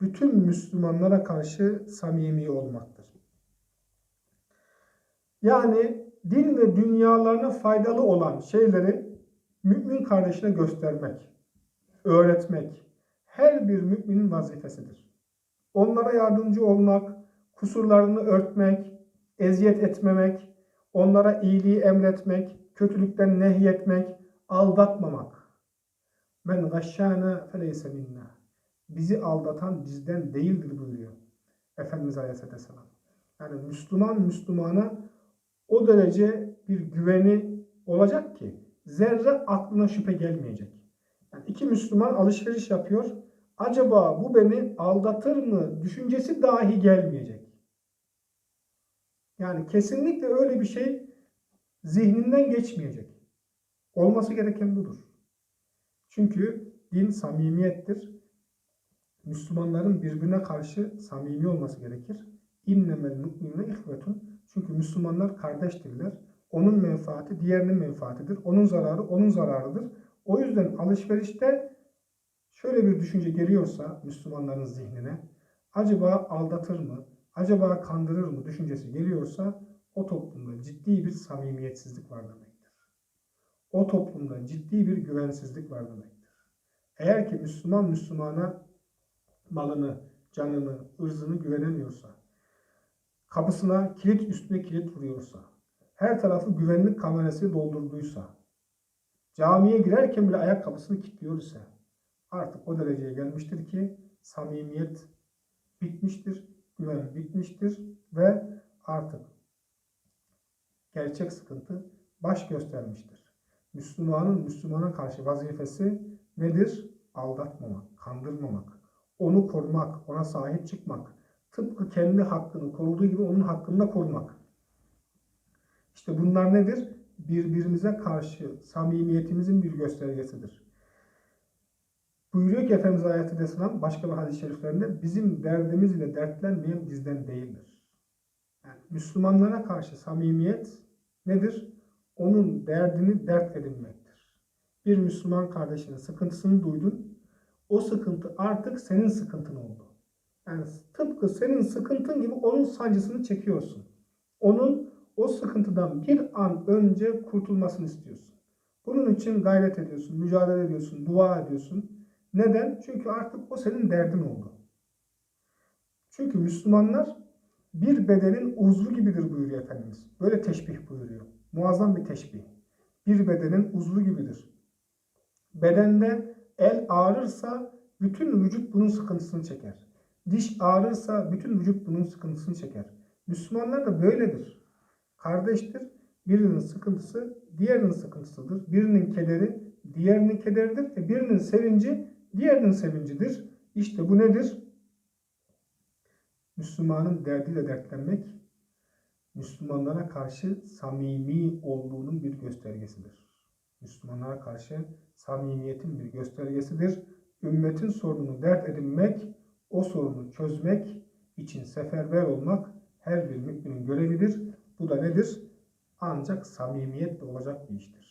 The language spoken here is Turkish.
bütün Müslümanlara karşı samimi olmaktır. Yani din ve dünyalarına faydalı olan şeyleri mümin kardeşine göstermek, öğretmek her bir müminin vazifesidir. Onlara yardımcı olmak, kusurlarını örtmek, eziyet etmemek, onlara iyiliği emretmek, kötülükten nehyetmek, aldatmamak. Men gashşâne feleyse minna. Bizi aldatan bizden değildir buyuruyor Efendimiz Aleyhisselam. Yani Müslüman Müslümana o derece bir güveni olacak ki zerre aklına şüphe gelmeyecek. Yani iki Müslüman alışveriş yapıyor. Acaba bu beni aldatır mı düşüncesi dahi gelmeyecek. Yani kesinlikle öyle bir şey zihninden geçmeyecek. Olması gereken budur. Çünkü din samimiyettir. Müslümanların birbirine karşı samimi olması gerekir. İnnemel mu'minune ihvetun. Çünkü Müslümanlar kardeştirler. Onun menfaati diğerinin menfaatidir. Onun zararı onun zararıdır. O yüzden alışverişte şöyle bir düşünce geliyorsa Müslümanların zihnine acaba aldatır mı? Acaba kandırır mı düşüncesi geliyorsa o toplumda ciddi bir samimiyetsizlik var demektir. O toplumda ciddi bir güvensizlik var demektir. Eğer ki Müslüman Müslümana malını, canını, ırzını güvenemiyorsa, kapısına kilit üstüne kilit vuruyorsa, her tarafı güvenlik kamerası doldurduysa, camiye girerken bile ayakkabısını kilitliyor ise artık o dereceye gelmiştir ki samimiyet bitmiştir, güven bitmiştir ve artık gerçek sıkıntı baş göstermiştir. Müslümanın Müslümana karşı vazifesi nedir? Aldatmamak, kandırmamak, onu korumak, ona sahip çıkmak, tıpkı kendi hakkını koruduğu gibi onun hakkını da korumak. İşte bunlar nedir? Birbirimize karşı samimiyetimizin bir göstergesidir. Buyuruyor ki Efendimiz Aleyhisselam başka bir hadis-i şeriflerinde bizim derdimiz ile dertlenmeyen bizden değildir. Yani Müslümanlara karşı samimiyet nedir? Onun derdini dert edinmektir. Bir Müslüman kardeşinin sıkıntısını duydun, o sıkıntı artık senin sıkıntın oldu. Yani tıpkı senin sıkıntın gibi onun sancısını çekiyorsun. Onun o sıkıntıdan bir an önce kurtulmasını istiyorsun. Bunun için gayret ediyorsun, mücadele ediyorsun, dua ediyorsun. Neden? Çünkü artık o senin derdin oldu. Çünkü Müslümanlar bir bedenin uzvu gibidir buyuruyor Efendimiz. Böyle teşbih buyuruyor. Muazzam bir teşbih. Bir bedenin uzvu gibidir. Bedende el ağrırsa bütün vücut bunun sıkıntısını çeker. Diş ağrırsa bütün vücut bunun sıkıntısını çeker. Müslümanlar da böyledir. Kardeştir. Birinin sıkıntısı diğerinin sıkıntısıdır. Birinin kederi diğerinin kederidir. E birinin sevinci diğerinin sevincidir. İşte bu nedir? Müslümanın derdiyle dertlenmek, Müslümanlara karşı samimi olduğunun bir göstergesidir. Müslümanlara karşı samimiyetin bir göstergesidir. Ümmetin sorununu dert edinmek, o sorunu çözmek için seferber olmak her bir müminin görevidir. Bu da nedir? Ancak samimiyetle olacak bir iştir.